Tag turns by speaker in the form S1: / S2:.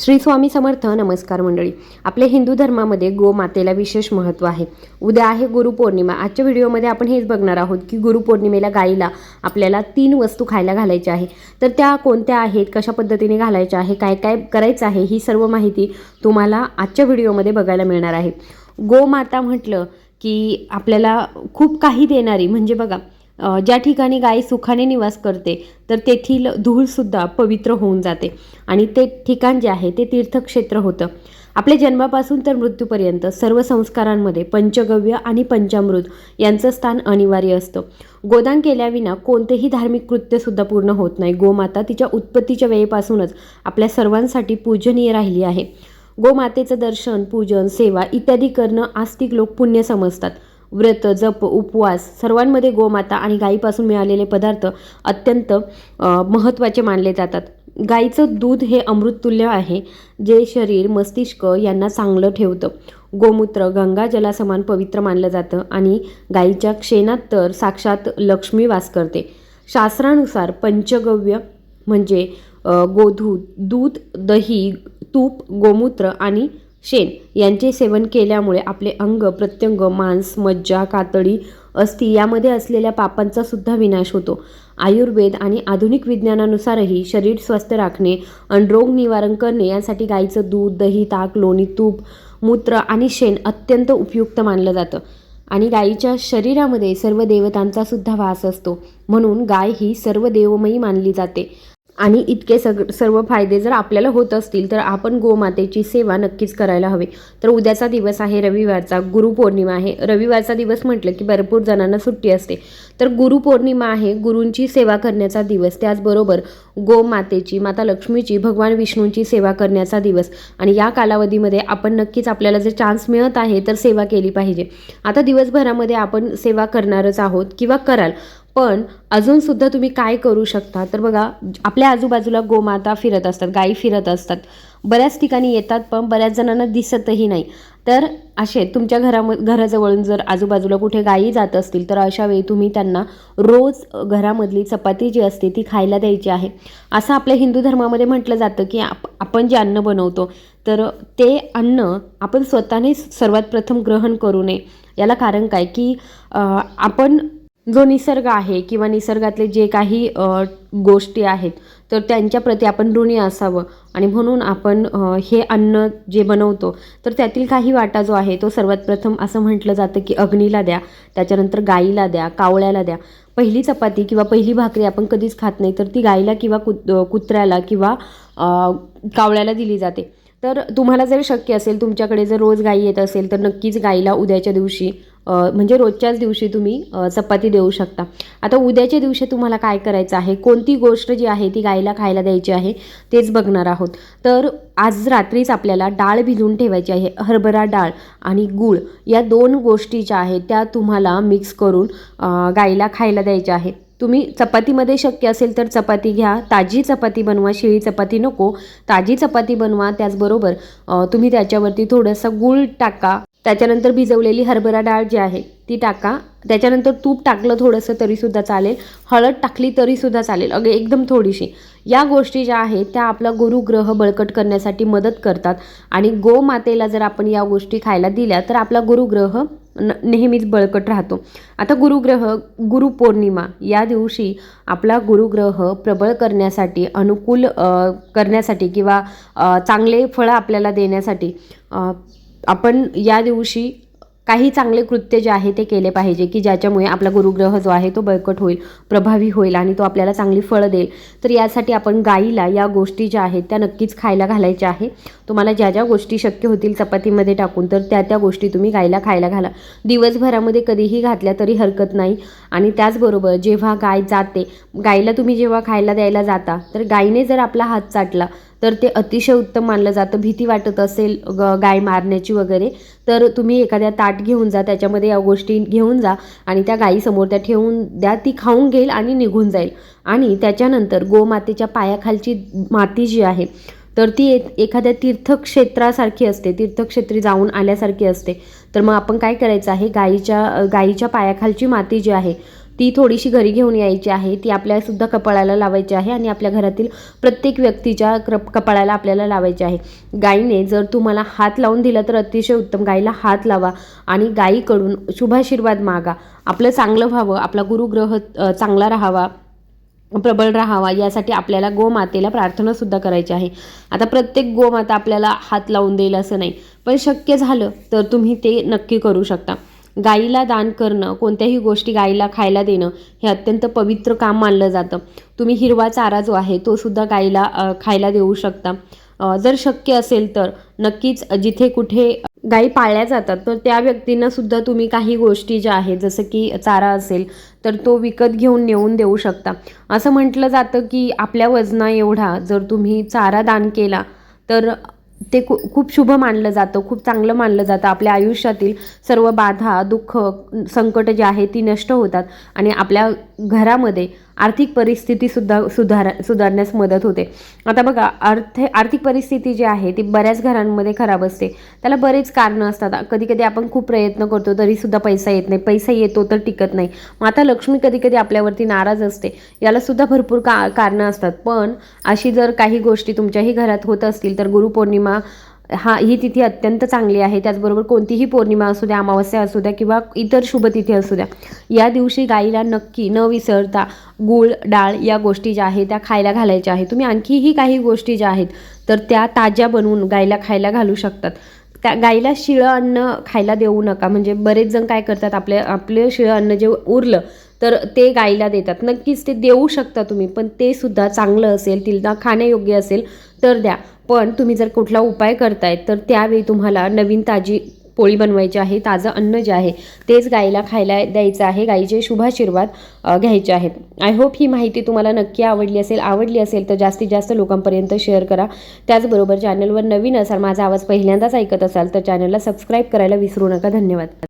S1: श्री स्वामी समर्थ नमस्कार मंडळी. आपल्या हिंदू धर्मामध्ये गोमातेला विशेष महत्त्व आहे. उद्या आहे गुरुपौर्णिमा आजच्या व्हिडिओमध्ये आपण हेच बघणार आहोत की गुरुपौर्णिमेला गाईला आपल्याला तीन वस्तू खायला घालायच्या आहे तर त्या कोणत्या आहेत? कशा पद्धतीने घालायच्या आहे? काय काय करायचं आहे? ही सर्व माहिती तुम्हाला आजच्या व्हिडिओमध्ये बघायला मिळणार आहे. गोमाता म्हटलं की आपल्याला खूप काही देणारी म्हणजे बघा ज्या ठिकाणी गाय सुखाने निवास करते तर तेथील धूळसुद्धा पवित्र होऊन जाते. आणि ते ठिकाण जे आहे ते तीर्थक्षेत्र होतं. आपल्या जन्मापासून तर मृत्यूपर्यंत सर्व संस्कारांमध्ये पंचगव्य आणि पंचामृत यांचं स्थान अनिवार्य असतं. गोदान केल्याविना कोणतेही धार्मिक कृत्यसुद्धा पूर्ण होत नाही. गोमाता तिच्या उत्पत्तीच्या वेळेपासूनच आपल्या सर्वांसाठी पूजनीय राहिली आहे. गोमातेचं दर्शन पूजन सेवा इत्यादी करणं आस्तिक लोक पुण्य समजतात. व्रत जप उपवास सर्वांमध्ये गोमाता आणि गायीपासून मिळालेले पदार्थ अत्यंत महत्त्वाचे मानले जातात. गाईचं दूध हे अमृततुल्य आहे जे शरीर मस्तिष्क यांना चांगलं ठेवतं. गोमूत्र गंगा जलासमान पवित्र मानलं जातं आणि गाईच्या क्षेणात तर साक्षात लक्ष्मी वास करते. शास्त्रानुसार पंचगव्य म्हणजे गोधू गोधूत दूध दही तूप गोमूत्र आणि शेण यांचे सेवन केल्यामुळे आपले अंग प्रत्यंग मांस मज्जा कातडी अस्थि यामध्ये असलेल्या पापांचा सुद्धा विनाश होतो. आयुर्वेद आणि आधुनिक विज्ञानानुसारही शरीर स्वस्थ राखणे आणि रोग निवारण करणे यासाठी गाईचं दूध दही ताक लोणी तूप मूत्र आणि शेण अत्यंत उपयुक्त मानलं जातं. आणि गायीच्या शरीरामध्ये सर्व देवतांचा सुद्धा वास असतो. म्हणून गाय ही सर्व देवमयी मानली जाते. आणि इतके सग सर्व फायदे जर आपल्याला होत असतील तर आपण गोमातेची सेवा नक्कीच करायला हवे. तर उद्याचा दिवस आहे रविवारचा गुरुपौर्णिमा आहे. रविवारचा दिवस म्हटलं की भरपूर जणांना सुट्टी असते. तर गुरुपौर्णिमा आहे गुरूंची सेवा करण्याचा दिवस. त्याचबरोबर गोमातेची माता लक्ष्मीची भगवान विष्णूंची सेवा करण्याचा दिवस. आणि या कालावधीमध्ये आपण नक्कीच आपल्याला जर चान्स मिळत आहे तर सेवा केली पाहिजे. आता दिवसभरामध्ये आपण सेवा करणारच आहोत किंवा कराल. पण अजूनसुद्धा तुम्ही काय करू शकता? तर बघा आपल्या आजूबाजूला गोमाता फिरत असतात गायी फिरत असतात. बऱ्याच ठिकाणी येतात पण बऱ्याच जणांना दिसतही नाही. तर असे तुमच्या घराम घराजवळून जर आजूबाजूला कुठे गायी जात असतील तर अशा वेळी तुम्ही त्यांना रोज घरामधली चपाती जी असते ती खायला द्यायची आहे. असं आपल्या हिंदू धर्मामध्ये म्हटलं जातं की आप आपण जे अन्न बनवतो तर ते अन्न आपण स्वतःने सर्वात प्रथम ग्रहण करू नये. याला कारण काय? की आपण जो निसर्ग आहे किंवा निसर्गातले जे काही गोष्टी आहेत तर त्यांच्याप्रती आपण ऋणी असावं. आणि म्हणून आपण हे अन्न जे बनवतो तर त्यातील काही वाटा जो आहे तो सर्वात प्रथम असं म्हटलं जातं की अग्नीला द्या त्याच्यानंतर गाईला द्या कावळ्याला द्या. पहिली चपाती किंवा पहिली भाकरी आपण कधीच खात नाही तर ती गाईला किंवा कुत कुत्र्याला किंवा कावळ्याला दिली जाते. तर तुम्हाला जर शक्य असेल तुमच्याकडे जर रोज गाई येत असेल तर नक्कीच गाईला उद्याच्या दिवशी म्हणजे रोजच्याच दिवशी तुम्ही चपाती देऊ शकता. आता उद्याच्या दिवशी तुम्हाला काय करायचं आहे? कोणती गोष्ट जी आहे ती गाईला खायला द्यायची आहे तेच बघणार आहोत. तर आज रात्रीच आपल्याला डाळ भिजवून ठेवायची आहे हरभरा डाळ आणि गूळ. या दोन गोष्टी ज्या आहेत त्या तुम्हाला मिक्स करून अ, गाईला खायला द्यायच्या आहेत. तुम्ही चपातीमध्ये शक्य असेल तर चपाती घ्या. ताजी चपाती बनवा शिळी चपाती नको. ताजी चपाती बनवा त्याचबरोबर तुम्ही त्याच्यावरती थोडंसं गूळ टाका. त्याच्यानंतर भिजवलेली हरभरा डाळ जी आहे ती टाका. त्याच्यानंतर तूप टाकलं थोडंसं तरीसुद्धा चालेल. हळद टाकली तरीसुद्धा चालेल. अगं एकदम थोडीशी. या गोष्टी ज्या आहेत त्या आपला गुरुग्रह बळकट करण्यासाठी मदत करतात. आणि गोमातेला जर आपण या गोष्टी खायला दिल्या तर आपला गुरुग्रह न नेहमीच बळकट राहतो. आता गुरुग्रह गुरुपौर्णिमा या दिवशी आपला गुरुग्रह प्रबळ करण्यासाठी अनुकूल करण्यासाठी किंवा चांगले फळं आपल्याला देण्यासाठी आपण या दिवशी काही चांगले कृत्य जे आहे ते केले पाहिजे की ज्याच्यामुळे आपला गुरुग्रह जो आहे तो बळकट होईल प्रभावी होईल आणि तो आपल्याला चांगली फळं देईल. तर यासाठी आपण गाईला या गोष्टी ज्या आहेत त्या नक्कीच खायला घालायच्या आहे. तुम्हाला ज्या ज्या गोष्टी शक्य होतील चपातीमध्ये टाकून तर त्या त्या गोष्टी तुम्ही गाईला खायला घाला. दिवसभरामध्ये कधीही घातल्या तरी हरकत नाही. आणि त्याचबरोबर जेव्हा गाय जाते गाईला तुम्ही जेव्हा खायला द्यायला जाता तर गाईने जर आपला हात चाटला तर ते अतिशय उत्तम मानलं जातं. भीती वाटत असेल ग गाय मारण्याची वगैरे तर तुम्ही एखाद्या ताट घेऊन जा त्याच्यामध्ये या गोष्टी घेऊन जा आणि त्या गाईसमोर त्या ठेवून द्या ती खाऊन घेईल आणि निघून जाईल. आणि त्याच्यानंतर गोमातेच्या पायाखालची माती जी आहे तर ती एखाद्या तीर्थक्षेत्रासारखी असते. तीर्थक्षेत्री जाऊन आल्यासारखी असते. तर मग आपण काय करायचं आहे? गाईच्या गाईच्या पायाखालची माती जी आहे ती थोडीशी घरी घेऊन यायची आहे. ती आपल्यासुद्धा कपाळाला लावायची आहे आणि आपल्या घरातील प्रत्येक व्यक्तीच्या क्रप कपाळाला आपल्याला लावायची आहे. गाईने जर तुम्हाला हात लावून दिला तर अतिशय उत्तम. गाईला हात लावा आणि गाईकडून शुभाशीर्वाद मागा. आपलं चांगलं व्हावं आपला गुरुग्रह चांगला राहावा प्रबळ राहावा यासाठी आपल्याला गोमातेला प्रार्थनासुद्धा करायची आहे. आता प्रत्येक गोमाता आपल्याला हात लावून देईल असं नाही. पण शक्य झालं तर तुम्ही ते नक्की करू शकता. गाईला दान करणं कोणत्याही गोष्टी गाईला खायला देणं हे अत्यंत पवित्र काम मानलं जातं. तुम्ही हिरवा चारा जो आहे तो सुद्धा गाईला खायला देऊ शकता. जर शक्य असेल तर नक्कीच जिथे कुठे गाई पाळल्या जातात तर त्या व्यक्तींना सुद्धा तुम्ही काही गोष्टी ज्या आहेत जसं की चारा असेल तर तो विकत घेऊन नेऊन देऊ शकता. असं म्हटलं जातं की आपल्या वजना एवढा जर तुम्ही चारा दान केला तर ते खू खूप शुभ मानलं जातं खूप चांगलं मानलं जातं. आपल्या आयुष्यातील सर्व बाधा दुःख संकट जे आहे ती नष्ट होतात. आणि आपल्या घरामध्ये आर्थिक परिस्थितीसुद्धा सुधार सुधारण्यास मदत होते. आता बघा अर्थ आर्थिक परिस्थिती जी आहे ती बऱ्याच घरांमध्ये खराब असते. त्याला बरेच कारणं असतात. कधी कधी आपण खूप प्रयत्न करतो तरीसुद्धा पैसा येत नाही. पैसा येतो तर टिकत नाही. माता लक्ष्मी कधी कधी आपल्यावरती नाराज असते. याला सुद्धा भरपूर का कारणं असतात. पण अशी जर काही गोष्टी तुमच्याही घरात होत असतील तर गुरुपौर्णिमा हा ही तिथी अत्यंत चांगली आहे. त्याचबरोबर कोणतीही पौर्णिमा असू द्या अमावस्या असू द्या किंवा इतर शुभतिथी असू द्या या दिवशी गाईला नक्की न विसरता गूळ डाळ या गोष्टी ज्या आहेत त्या खायला घालायच्या आहेत. तुम्ही आणखीही काही गोष्टी ज्या आहेत तर त्या ताज्या बनवून गाईला खायला घालू शकतात. त्या गाईला शिळं अन्न खायला देऊ नका. म्हणजे बरेच जण काय करतात आपले आपले शिळं अन्न जे उरलं तर ते गाईला देतात. नक्कीच ते देऊ शकता तुम्ही पण ते सुद्धा चांगलं असेल तिला खाण्यायोग्य असेल तर द्या. पण तुम्ही जर कुठला उपाय करताय तर त्यावेळी तुम्हाला नवीन ताजी पोळी बनवायची आहे ताजं अन्न जे आहे तेच गाईला खायला द्यायचं आहे. गाईचे शुभाशीर्वाद घ्यायचे आहेत. आय होप ही माहिती तुम्हाला नक्की आवडली असेल आवडली असेल तर जास्तीत जास्त लोकांपर्यंत शेअर करा. त्याचबरोबर चॅनलवर नवीन असाल माझा आवाज पहिल्यांदाच ऐकत असाल तर चॅनलला सबस्क्राईब करायला विसरू नका. धन्यवाद.